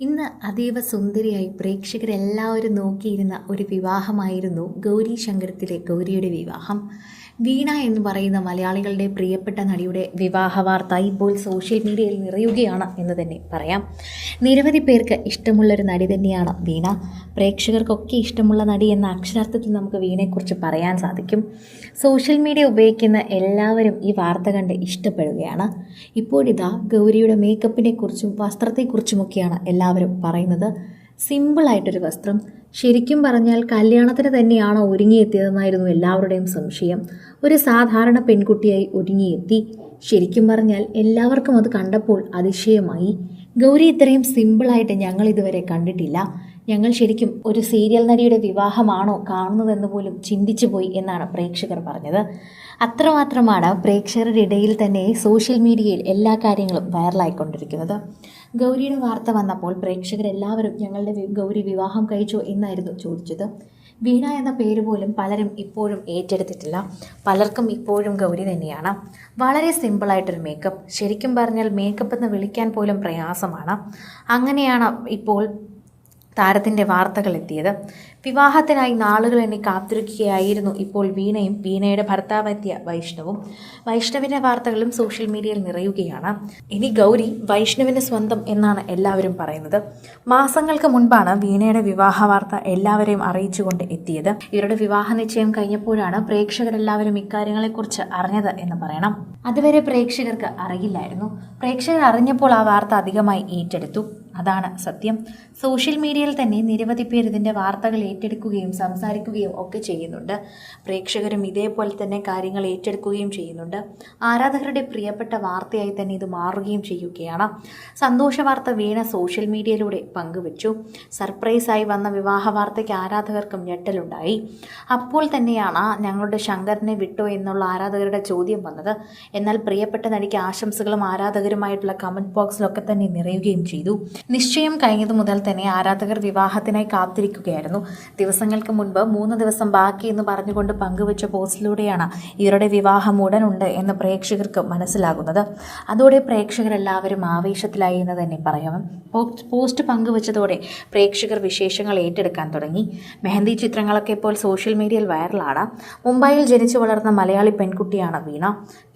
ഇന്ന് അതീവ സുന്ദരിയായി പ്രേക്ഷകരെല്ലാവരും നോക്കിയിരുന്ന ഒരു വിവാഹമായിരുന്നു ഗൗരി ശങ്കരത്തിലെ ഗൗരിയുടെ വിവാഹം. വീണ എന്ന് പറയുന്ന മലയാളികളുടെ പ്രിയപ്പെട്ട നടിയുടെ വിവാഹ വാർത്ത ഇപ്പോൾ സോഷ്യൽ മീഡിയയിൽ നിറയുകയാണ് എന്ന് തന്നെ പറയാം. നിരവധി പേർക്ക് ഇഷ്ടമുള്ളൊരു നടി തന്നെയാണ് വീണ. പ്രേക്ഷകർക്കൊക്കെ ഇഷ്ടമുള്ള നടി എന്ന അക്ഷരാർത്ഥത്തിൽ നമുക്ക് വീണയെക്കുറിച്ച് പറയാൻ സാധിക്കും. സോഷ്യൽ മീഡിയ ഉപയോഗിക്കുന്ന എല്ലാവരും ഈ വാർത്ത കണ്ട് ഇഷ്ടപ്പെടുകയാണ്. ഇപ്പോഴിതാ ഗൗരിയുടെ മേക്കപ്പിനെക്കുറിച്ചും വസ്ത്രത്തെക്കുറിച്ചുമൊക്കെയാണ് വസ്ത്രത്തെക്കുറിച്ചുമൊക്കെയാണ് എല്ലാവരും പറയുന്നത് സിമ്പിളായിട്ടൊരു വസ്ത്രം. ശരിക്കും പറഞ്ഞാൽ കല്യാണത്തിന് തന്നെയാണോ ഒരുങ്ങിയെത്തിയതെന്നായിരുന്നു എല്ലാവരുടെയും സംശയം. ഒരു സാധാരണ പെൺകുട്ടിയായി ഒരുങ്ങിയെത്തി. ശരിക്കും പറഞ്ഞാൽ എല്ലാവർക്കും അത് കണ്ടപ്പോൾ അതിശയമായി. ഗൗരി ഇത്രയും സിമ്പിളായിട്ട് ഞങ്ങൾ ഇതുവരെ കണ്ടിട്ടില്ല. ഞങ്ങൾ ശരിക്കും ഒരു സീരിയൽ നടിയുടെ വിവാഹമാണോ കാണുന്നതെന്ന് പോലും ചിന്തിച്ചു പോയി എന്നാണ് പ്രേക്ഷകർ പറഞ്ഞത്. അത്രമാത്രമാണ് പ്രേക്ഷകരുടെ ഇടയിൽ തന്നെ സോഷ്യൽ മീഡിയയിൽ എല്ലാ കാര്യങ്ങളും വൈറലായിക്കൊണ്ടിരിക്കുന്നത് ഗൗരിയുടെ വാർത്ത വന്നപ്പോൾ പ്രേക്ഷകരെല്ലാവരും ഞങ്ങളുടെ ഗൗരി വിവാഹം കഴിച്ചോ എന്നായിരുന്നു ചോദിച്ചത്. വീണ എന്ന പേര് പോലും പലരും ഇപ്പോഴും ഏറ്റെടുത്തിട്ടില്ല. പലർക്കും ഇപ്പോഴും ഗൗരി തന്നെയാണ്. വളരെ സിമ്പിളായിട്ടൊരു മേക്കപ്പ് ശരിക്കും പറഞ്ഞാൽ മേക്കപ്പ് എന്ന് വിളിക്കാൻ പോലും പ്രയാസമാണ്. അങ്ങനെയാണ് ഇപ്പോൾ താരത്തിന്റെ വാർത്തകൾ എത്തിയത്. വിവാഹത്തിനായി എന്നെ കാത്തിരിക്കുകയായിരുന്നു ഇപ്പോൾ വീണയും വീണയുടെ ഭർത്താവെത്തിയ വൈഷ്ണവും. വൈഷ്ണവിന്റെ വാർത്തകളും സോഷ്യൽ മീഡിയയിൽ നിറയുകയാണ്. ഇനി ഗൗരി വൈഷ്ണവിന്റെ സ്വന്തം എന്നാണ് എല്ലാവരും പറയുന്നത്. മാസങ്ങൾക്ക് മുൻപാണ് വീണയുടെ വിവാഹ വാർത്ത എല്ലാവരെയും അറിയിച്ചുകൊണ്ട് എത്തിയത്. ഇവരുടെ വിവാഹ നിശ്ചയം കഴിഞ്ഞപ്പോഴാണ് പ്രേക്ഷകരെല്ലാവരും ഇക്കാര്യങ്ങളെക്കുറിച്ച് അറിഞ്ഞത് എന്ന് പറയണം. അതുവരെ പ്രേക്ഷകർക്ക് അറിയില്ലായിരുന്നു. പ്രേക്ഷകർ അറിഞ്ഞപ്പോൾ ആ വാർത്ത അധികമായി ഏറ്റെടുത്തു. അതാണ് സത്യം. സോഷ്യൽ മീഡിയയിൽ തന്നെ നിരവധി പേർ ഇതിന്റെ വാർത്തകൾ ഏറ്റെടുക്കുകയും സംസാരിക്കുകയും ഒക്കെ ചെയ്യുന്നുണ്ട്. പ്രേക്ഷകരും ഇതേപോലെ തന്നെ കാര്യങ്ങൾ ഏറ്റെടുക്കുകയും ചെയ്യുന്നുണ്ട്. ആരാധകരുടെ പ്രിയപ്പെട്ട വാർത്തയായി തന്നെ ഇത് മാറുകയും ചെയ്യുകയാണ്. സന്തോഷ വാർത്ത വീണ സോഷ്യൽ മീഡിയയിലൂടെ പങ്കുവച്ചു. സർപ്രൈസായി വന്ന വിവാഹ വാർത്തയ്ക്ക് ആരാധകർക്കും ഞെട്ടലുണ്ടായി. അപ്പോൾ തന്നെയാണ് ഞങ്ങളുടെ ശങ്കറിനെ വിട്ടോ എന്നുള്ള ആരാധകരുടെ ചോദ്യം വന്നത്. എന്നാൽ പ്രിയപ്പെട്ട നടിക്ക് ആശംസകളും ആരാധകരുമായിട്ടുള്ള കമന്റ് ബോക്സിലൊക്കെ തന്നെ നിറയുകയും ചെയ്തു. നിശ്ചയം കഴിഞ്ഞതു മുതൽ തന്നെ ആരാധകർ വിവാഹത്തിനായി കാത്തിരിക്കുകയായിരുന്നു. ദിവസങ്ങൾക്ക് മുൻപ് മൂന്ന് ദിവസം ബാക്കി എന്ന് പറഞ്ഞുകൊണ്ട് പങ്കുവച്ച പോസ്റ്റിലൂടെയാണ് ഇവരുടെ വിവാഹം ഉടനുണ്ട് എന്ന് പ്രേക്ഷകർക്ക് മനസ്സിലാകുന്നത്. അതോടെ പ്രേക്ഷകരെല്ലാവരും ആവേശത്തിലായി എന്ന് തന്നെ പറയാം. പോസ്റ്റ് പങ്കുവച്ചതോടെ പ്രേക്ഷകർ വിശേഷങ്ങൾ ഏറ്റെടുക്കാൻ തുടങ്ങി. മെഹന്തി ചിത്രങ്ങളൊക്കെ ഇപ്പോൾ സോഷ്യൽ മീഡിയയിൽ വൈറലാണ്. മുംബൈയിൽ ജനിച്ചു വളർന്ന മലയാളി പെൺകുട്ടിയാണ് വീണ.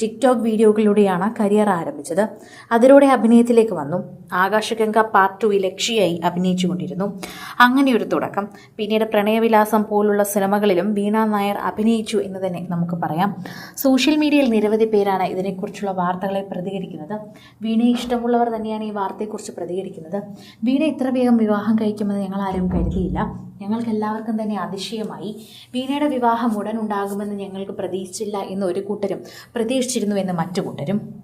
ടിക്ടോക്ക് വീഡിയോകളിലൂടെയാണ് കരിയർ ആരംഭിച്ചത്. അതിലൂടെ അഭിനയത്തിലേക്ക് വന്നു. ആകാശഗംഗ പാർട്ട് ടു ലക്ഷ്യയായി അഭിനയിച്ചുകൊണ്ടിരുന്നു. അങ്ങനെയൊരു തുടക്കം. പിന്നീട് പ്രണയവിലാസം പോലുള്ള സിനിമകളിലും വീണ നായർ അഭിനയിച്ചു എന്ന് തന്നെ നമുക്ക് പറയാം. സോഷ്യൽ മീഡിയയിൽ നിരവധി പേരാണ് ഇതിനെക്കുറിച്ചുള്ള വാർത്തകളെ പ്രതികരിക്കുന്നത്. വീണയെ ഇഷ്ടമുള്ളവർ തന്നെയാണ് ഈ വാർത്തയെക്കുറിച്ച് പ്രതികരിക്കുന്നത്. വീണ ഇത്ര വേഗം വിവാഹം കഴിക്കുമെന്ന് ഞങ്ങൾ ആരും കരുതിയില്ല. ഞങ്ങൾക്ക് എല്ലാവർക്കും തന്നെ അതിശയമായി. വീണയുടെ വിവാഹം ഉടൻ ഉണ്ടാകുമെന്ന് ഞങ്ങൾക്ക് പ്രതീക്ഷിച്ചില്ല എന്ന് ഒരു കൂട്ടരും പ്രതീക്ഷിച്ചിരുന്നു എന്ന് മറ്റു കൂട്ടരും.